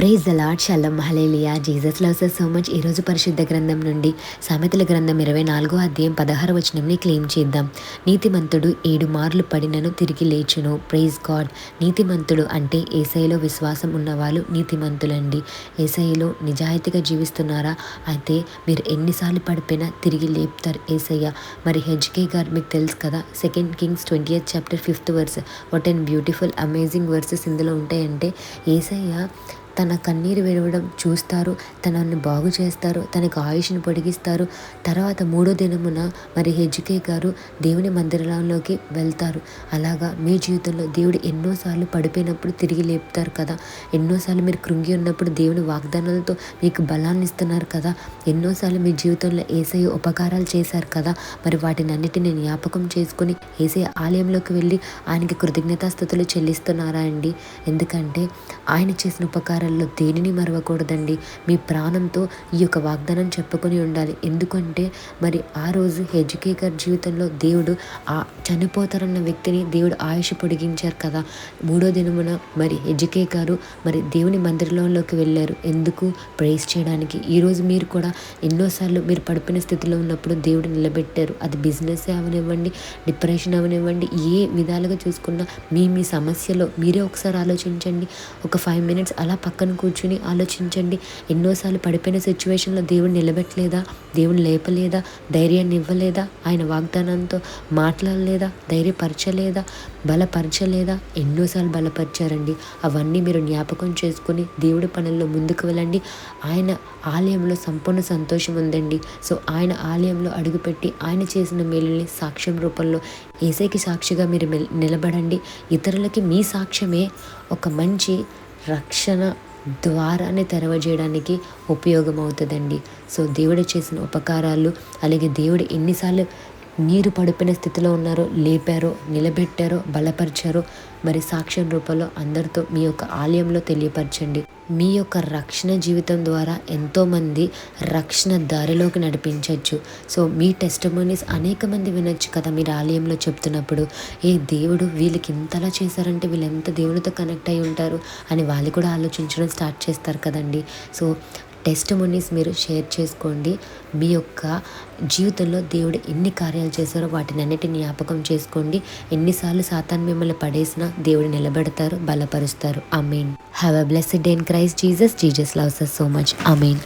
Praise the Lord షల్లం hallelujah Jesus loves so much ఈరోజు పరిశుద్ధ గ్రంథం నుండి సామెతల గ్రంథం ఇరవై నాలుగో అధ్యాయం పదహార వచనంని క్లెయిమ్ చేద్దాం. నీతిమంతుడు ఏడు మార్లు పడినను తిరిగి లేచును. ప్రైజ్ గాడ్ నీతిమంతుడు అంటే ఏసైలో విశ్వాసం ఉన్నవాళ్ళు నీతిమంతులండి. ఏసైలో నిజాయితీగా జీవిస్తున్నారా? అయితే మీరు ఎన్నిసార్లు పడిపోయినా తిరిగి లేపుతారు ఏసయ్య. మరి హెచ్కే గారు మీకు తెలుసు కదా second Kings twenty eighth chapter fifth verse what and beautiful amazing verses ఇందులో ఉంటాయంటే ఏసయ్య తన కన్నీరు విడవడం చూస్తారు తనని బాగు చేస్తారు తనకు ఆయుష్ని పొడిగిస్తారు. తర్వాత మూడో దినమున మరి హెజ్కే గారు దేవుని మందిరంలోకి వెళ్తారు. అలాగా మీ జీవితంలో దేవుడు ఎన్నోసార్లు పడిపోయినప్పుడు తిరిగి లేపుతారు కదా. ఎన్నోసార్లు మీరు కృంగి ఉన్నప్పుడు దేవుని వాగ్దానాలతో మీకు బలాన్ని ఇస్తున్నారు కదా. ఎన్నోసార్లు మీ జీవితంలో ఏసై ఉపకారాలు చేశారు కదా. మరి వాటిని అన్నిటిని జ్ఞాపకం చేసుకుని ఏసై ఆలయంలోకి వెళ్ళి ఆయనకి కృతజ్ఞతాస్థుతులు చెల్లిస్తున్నారా అండి? ఎందుకంటే ఆయన చేసిన ఉపకారాలు వాగ్దానాల్లో దేనిని మరవకూడదండి? మీ ప్రాణంతో ఈ యొక్క వాగ్దానం చెప్పుకొని ఉండాలి. ఎందుకంటే మరి ఆ రోజు హెజ్కేకర్ జీవితంలో దేవుడు ఆ చనిపోతారన్న వ్యక్తిని దేవుడు ఆయుష్ పొడిగించారు కదా. మూడో దినమున మరి హెజ్కే గారు మరి దేవుని మందిరంలోకి వెళ్ళారు. ఎందుకు? ప్రేస్ చేయడానికి. ఈరోజు మీరు కూడా ఎన్నోసార్లు మీరు పడిపోయిన స్థితిలో ఉన్నప్పుడు దేవుడు నిలబెట్టారు. అది బిజినెస్ అవనివ్వండి డిప్రెషన్ అవనివ్వండి ఏ విధాలుగా చూసుకున్నా మీ మీ సమస్యలో మీరే ఒకసారి ఆలోచించండి. ఒక ఫైవ్ మినిట్స్ అలా పక్కన కూర్చుని ఆలోచించండి. ఎన్నోసార్లు పడిపోయిన సిచ్యువేషన్లో దేవుడు నిలబెట్టలేదా? దేవుడు లేపలేదా? ధైర్యాన్ని ఇవ్వలేదా? ఆయన వాగ్దానంతో మాట్లాడలేదా? ధైర్యపరచలేదా? బలపరచలేదా? ఎన్నోసార్లు బలపరిచారండి. అవన్నీ మీరు జ్ఞాపకం చేసుకుని దేవుడి పనుల్లో ముందుకు వెళ్ళండి. ఆయన ఆలయంలో సంపూర్ణ సంతోషం ఉందండి. సో ఆయన ఆలయంలో అడుగుపెట్టి ఆయన చేసిన మేలుని సాక్ష్యం రూపంలో ఏసైకి సాక్షిగా మీరు నిలబడండి. ఇతరులకి మీ సాక్ష్యమే ఒక మంచి రక్షణ ద్వారాన్ని తెరవజేయడానికి ఉపయోగమవుతుందండి. సో దేవుడు చేసిన ఉపకారాలు అలాగే దేవుడు ఎన్నిసార్లు నీరు పడిపోయిన స్థితిలో ఉన్నారో లేపారో నిలబెట్టారో బలపరిచారో మరి సాక్ష్యం రూపంలో అందరితో మీ యొక్క ఆలయంలో తెలియపరచండి. మీ యొక్క రక్షణ జీవితం ద్వారా ఎంతోమంది రక్షణ దారిలోకి నడిపించవచ్చు సో మీ టెస్టమోనీస్ అనేక మంది వినొచ్చు కదా మీరు ఆలయంలో చెప్తున్నప్పుడు. ఏ దేవుడు వీళ్ళకి ఇంతలా చేశారంటే వీళ్ళు ఎంత దేవునితో కనెక్ట్ అయి ఉంటారు అని వాళ్ళు కూడా ఆలోచించడం స్టార్ట్ చేస్తారు కదండి. సో టెస్టమోనీస్ మీరు షేర్ చేసుకోండి. మీ యొక్క జీవితంలో దేవుడు ఎన్ని కార్యాలు చేశారో వాటిని అన్నిటిని జ్ఞాపకం చేసుకోండి. ఎన్నిసార్లు సాతాన్ మిమ్మల్ని పడేసినా దేవుడు నిలబెడతారు బలపరుస్తారు. Amin have a blessed day in Christ Jesus Jesus loves us so much Amin